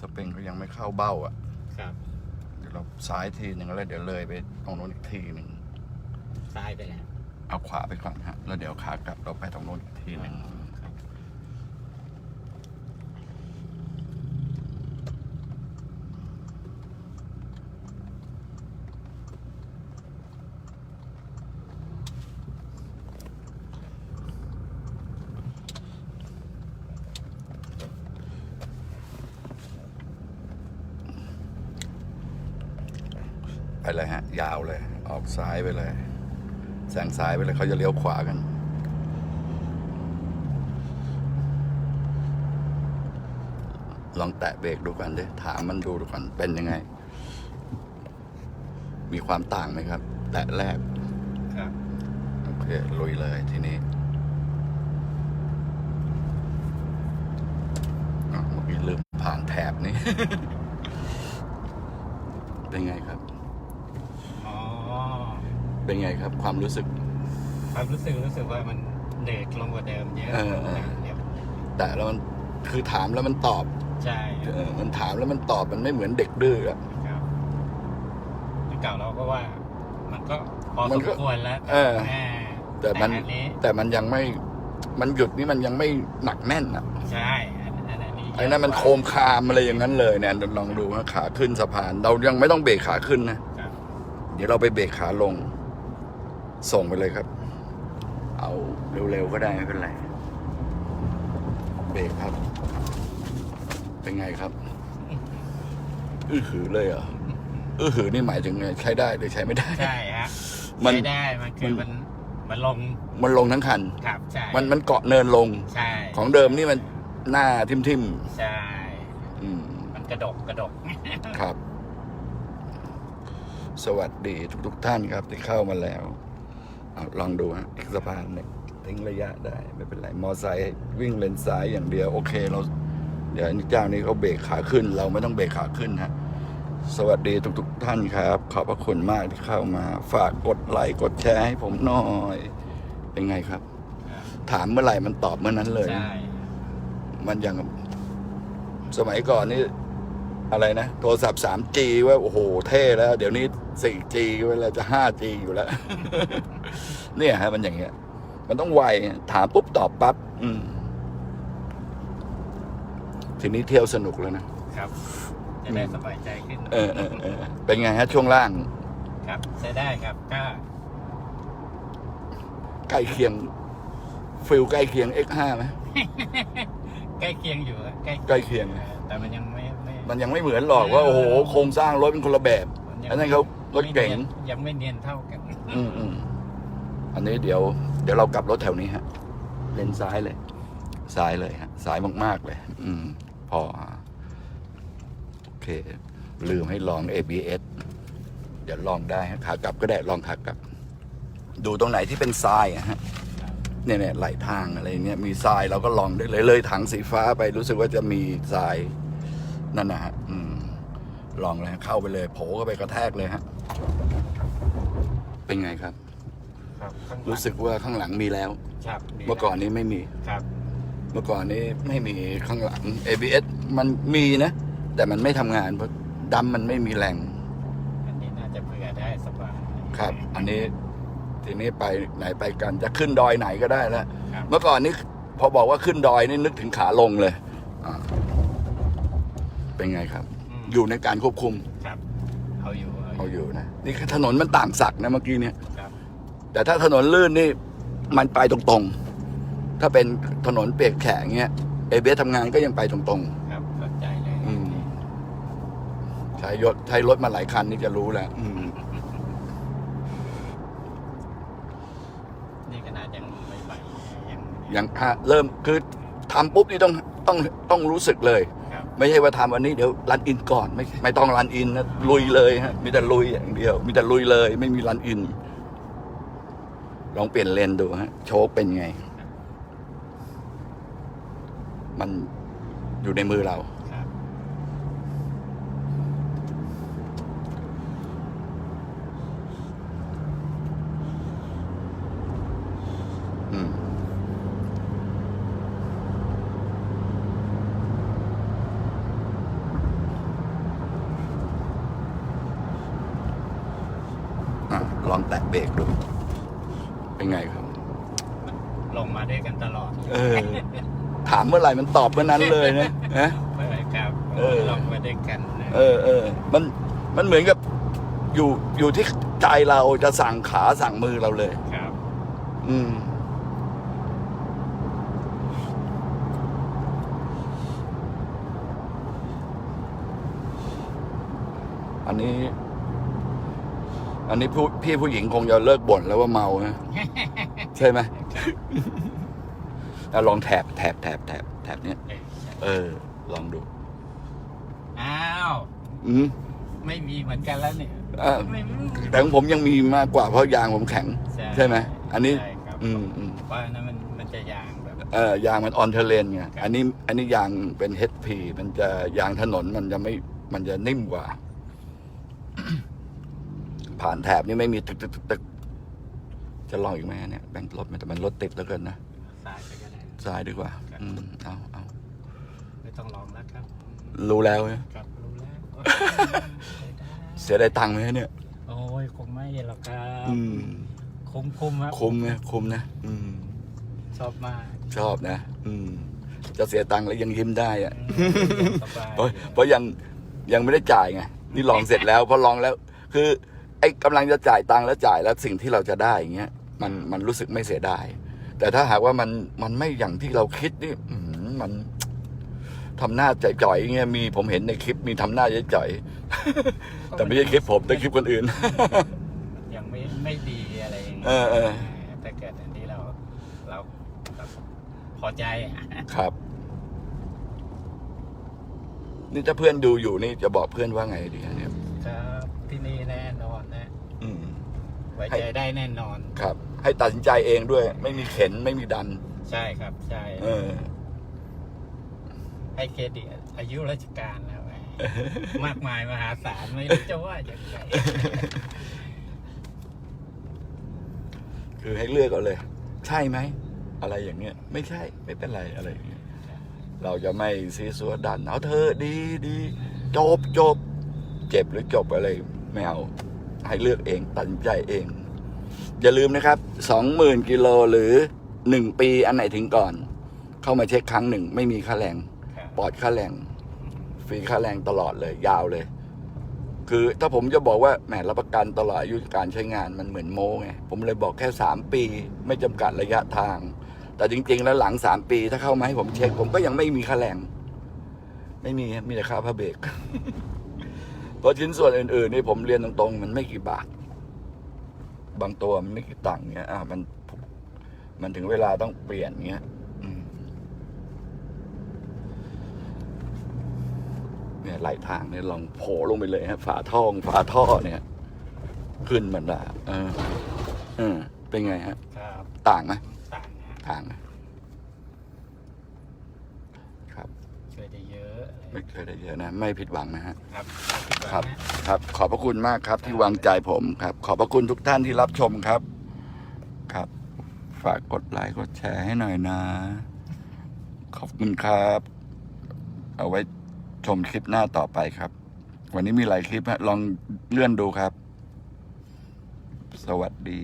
สปริงก็ยังไม่เข้าเบ้าอะ ครับเดี๋ยวเราซ้ายทีหนึ่งแล้วเดี๋ยวเลยไปตรงโน้นอีกทีหนึ่งซ้ายไปแล้วเอาขวาไปก่อนฮะ แล้วเดี๋ยวขากลับเราไปตรงโน้นอีกทีหนึ่งครั เลยฮะ ยาวเลย ออกซ้ายไปเลยแซงซ้ายไปเลยเขาจะเลี้ยวขวากัน ลองแตะเบรกดูกันดิถามมันดูดูก่อนเป็นยังไง มีความต่างไหมครับ แตะแรกครับโอเคลุยเลยทีนี้อ้าวเมื่อกี้ลืมผ่านแถบนี้ เป็นไงครับอ๋อ เป็นไงครับ ความรู้สึก ความรู้สึกรู้สึกว่ามันเด็กลงกว่าเดิมเยอะเออเออเดี๋ยวแต่แล้วมันคือถามแล้วมันตอบใช่เออมันถามแล้วมันตอบมันไม่เหมือนเด็กดื้ออะ ครับแต่เก่าเราก็ว่า มันก็พอมัสนมก็ควรแล้วเออแหมแต่มันอันนี้แต่มันยังไม่มันหยุดนี่มันยังไม่หนักแน่นอะใช่อันอันนี้ไอ้นั่นมันโคมคามอะไรอย่างนั้นเลยเนี่ยลองดูว่าขาขึ้นสะพาน เรายังไม่ต้องเบรกขาขึ้นนะ ครับเดี๋ยวเราไปเบรกขาลง ส่งไปเลยครับ เอาเร็วๆก็ได้ไม่เป็นไร เบรกครับ เป็นไงครับ อื้อหือเลยเหรออื้อหือนี่หมายถึงไงใช้ได้หรือใช้ไม่ได้ ใช่ฮะมันใช้ได้มันคือมัมันนมันลงมันลงทั้งคันครับใช่มันมันเกาะเนินลงใช่ของเดิมนี่มันหน้าทิมทิมใช่ๆอืมมันกระดกกระดกครับ สวัสดีทุกๆท่านครับที่เข้ามาแล้ว เอาลองดูฮะอีกสะพานหนึ่งทิ้งระยะได้ไม่เป็นไร มอไซค์วิ่งเลนซ้ายอย่างเดียว โอเคเรา เดี๋ยวเจ้านี้เขาเบรกขาขึ้น เราไม่ต้องเบรกขาขึ้นฮะสวัสดีทุกๆท่านครับ ขอบพระคุณมากที่เข้ามา ฝากกดไลค์กดแชร์ให้ผมหน่อย เป็นไงครับ ถามเมื่อไหร่มันตอบเมื่อนั้นเลย ใช่ มันยังสมัยก่อนนี่ อะไรนะ โทรศัพท์ 3G ว่าโอ้โหเท่แล้ว เดี๋ยวนี้ 4G เวลาจะ 5G อยู่แล้ว เนี่ยฮะมันอย่างเงี้ย มันต้องไว ถามปุ๊บตอบปั๊บอืมทีนี้เที่ยวสนุกแล้วนะ ครับจะได้สบายใจขึ้น เออเออเออเป็นไงฮะช่วงล่าง ครับใช้ได้ครับก็ใกล้เคียง ฟิลใกล้เคียง X5 ไหม ใกล้เคียงอยู่อะใกล้ใกล้เคียงออแต่มันยังไม่ไม่มันยังไม่เหมือนหรอกว่าโอ้โหโครงสร้างรถเป็นคนละแบบมัยังอันนั้นเขารถเก๋งไม่นียนยังไม่เนียนเท่ากัน อืมอืมอันนี้เดี๋ยว เดี๋ยวเรากลับรถแถวนี้ฮะ เลนซ้ายเลย ซ้ายเลยฮะซ้ายมากๆเลย อืม พอโอเค ลืมให้ลอง ABS เดี๋ยวลองได้ฮะขากลับก็ได้ลองขากลับ ดูตรงไหนที่เป็นทรายอะฮะเนี่ยเนี่ยไหลทางอะไรเงี้ยมีทรายเราก็ลองได้เลยเลยถังสีฟ้าไปรู้สึกว่าจะมีทราย นั่นนะฮะอืมลองเลยฮะเข้าไปเลยโผล่เข้าไปกระแทกเลยฮะ เป็นไงครับ ครับข้างหลังรู้สึกว่าข้างหลังมีแล้ว ครับเมื่อก่อนนี้ไม่มี ครับเมื่อก่อนนี้ไม่มีข้างหลัง ABS มันมีนะ แต่มันไม่ทำงานเพราะดำมันไม่มีแรง อันนี้น่าจะเผื่อได้สบายครับ อันนี้ทีนี้ไปไหนไปกันจะขึ้นดอยไหนก็ได้แล้ว ครับ เมื่อก่อนนี้พอบอกว่าขึ้นดอยนี่นึกถึงขาลงเลยอ่า เป็นไงครับมอยู่ในการควบคุมครับเอาอยู่เอาอยู่นะนี่คือถนนมันต่างศักดิ์นะเมื่อกี้เนี่ย ครับแต่ถ้าถนนลื่นนี่มันไปตรงๆ ถ้าเป็นถนนเปียกแฉะเงี้ยเอเบสทำงานก็ยังไปตรงๆครับเข้าใจเลยอืมใช้ยศใช้รถมาหลายคันนี่จะรู้แหละอืมนี่ขนาดยังไม่ไปยังอย่างฮะเริ่มคือทำปุ๊บนี่ต้องต้องต้องรู้สึกเลยครับ ไม่ใช่ว่าทำวันนี้เดี๋ยวรันอินก่อนไม่ไม่ต้องรันอินนะลุยเลยฮะมีแต่ลุยอย่างเดียว มีแต่ลุยเลย ไม่มีรันอิน ลองเปลี่ยนเลนดูฮะโชคเป็นไง มันอยู่ในมือเรา องแตะเบรกดู เป็นไงครับ ลงมาด้วยกันตลอดเออ ถามเมื่อไหร่มันตอบเมื่อนั้นเลยนะฮะไม่ไหวครับเออ ลงมาด้วยกันนะเออเออ มัน มันเหมือนกับ อยู่ อยู่ที่ใจเราจะสั่งขาสั่งมือเราเลย ครับ อืม อันนี้ อันนี้ผู้พี่ผู้หญิงคงจะเลิกบ่นแล้วว่าเมานะใช่ไหมอะลองแถบแถบแถบแถบแถบเนี้ยเออใช่เออลองดู อ้าว อืมไม่มีเหมือนกันแล้วเนี่ยอะไม่แต่ของผมยังมีมากกว่าเพราะยางผมแข็ง ใช่ไหมอันนี้ ใช่ครับอืมอืมเพราะอันนั้นมันมันจะยางแบบ เออยางมันออนเทเลนไงอันนี้ อันนี้ยางเป็น HP มันจะยางถนนมันจะไม่มันจะนิ่มกว่า ผ่านแถบนี่ไม่มีตึกตึกตึกตึกจะลองอีกไหมเนี่ยแบงค์รถมันแต่มันรถติดแล้วเกินนะสายไปก็ได้ซ้ายดีกว่า อืมเอาเอาไม่ต้องลองแล้วครับรู้แล้วเนี่ยครับรู้แล้วเสียได้ตังค์ไหมเนี่ยโอ้ยคงไม่หรอกครับอืมคุ้มคุ้มครับคุ้มไหมคุ้มนะอืมชอบมากชอบนะ อืม จะเสียตังค์แล้วยังยิ้มได้อะอืมสบายเพราะเพราะยังยังไม่ได้จ่ายไงนี่ลองเสร็จแล้วพอลองแล้ว คือ ไอ้กำลังจะจ่ายตังค์แล้วจ่ายแล้วสิ่งที่เราจะได้อย่างเงี้ยมันมันรู้สึกไม่เสียดายแต่ถ้าหากว่ามันมันไม่อย่างที่เราคิดนี่อืมมันทำหน้าจ่อยๆอย่างเงี้ยมีผมเห็นในคลิปมีทำหน้าจ่อยๆแต่ไม่ใช่คลิปผมแต่คลิปคนอื่น ยังไม่ไม่ดีอะไรอย่างเงี้เออเออแต่เกิดอันนี้เราเราแบบพอใจอะครับ นี่ถ้าเพื่อนดูอยู่นี่จะบอกเพื่อนว่าไงดีอะเนี่ยครับที่นี่แน่นอนนะอืม ไว้ใจได้แน่นอน ครับ ให้ตัดสินใจเองด้วย ไม่มีเข็นไม่มีดัน ใช่ครับ ใช่ เออ ให้เครดิตอายุราชการแล้วแหมมากมายมหาศาลไม่รู้จะว่าอย่างไรคือให้เลือกเอาเลย ใช่ไหม อะไรอย่างเงี้ย ไม่ใช่ ไม่เป็นไรอะไรอย่างเงี้ยเราจะไม่ซีซัวดัน เอาเธอะดีดีจบจบ เจ็บหรือจบอะไร ไม่เอา ให้เลือกเองตัดสินใจเอง อย่าลืมนะครับสองหมื่นกิโลหรือหนึ่งปีอันไหนถึงก่อน เข้ามาเช็คครั้งหนึ่ง ไม่มีค่าแรงครับปลอดค่าแรงฟรีค่าแรงตลอดเลย ยาวเลย คือถ้าผมจะบอกว่าแหมรับประกันตลอดอายุการใช้งานมันเหมือนโม้ไงผมเลยบอกแค่สามปี ไม่จำกัดระยะทาง แต่จริง ๆ แล้วหลังสามปี ถ้าเข้ามาให้ผมเช็ค ผมก็ยังไม่มีค่าแรง ไม่มีมีแต่ค่าผ้าเบรก เพราะชิ้นส่วนอื่นๆนี่ผมเรียนตรงๆ มันไม่กี่บาท บางตัวมันไม่กี่ตังค์เงี้ยอะมันมันถึงเวลาต้องเปลี่ยนเงี้ยอืมเนี่ยไหลทางเนี่ยลองโผล่ลงไปเลยฮะฝาท่องฝาท่อเนี่ย ขึ้นมันละเออเออเป็นไงฮะ ครับ ต่างไหมต่างนะ ต่างไหมครับ ช่วยได้เยอะอะไร ไม่เคยได้เยอะนะ ไม่ผิดหวังนะฮะ ครับครับ ครับ ขอบพระคุณมากครับที่วางใจผมครับ ขอบพระคุณทุกท่านที่รับชมครับ ครับ ฝากกดไลค์กดแชร์ให้หน่อยนะ ขอบคุณครับ เอาไว้ชมคลิปหน้าต่อไปครับ วันนี้มีหลายคลิปฮะลองเลื่อนดูครับ สวัสดี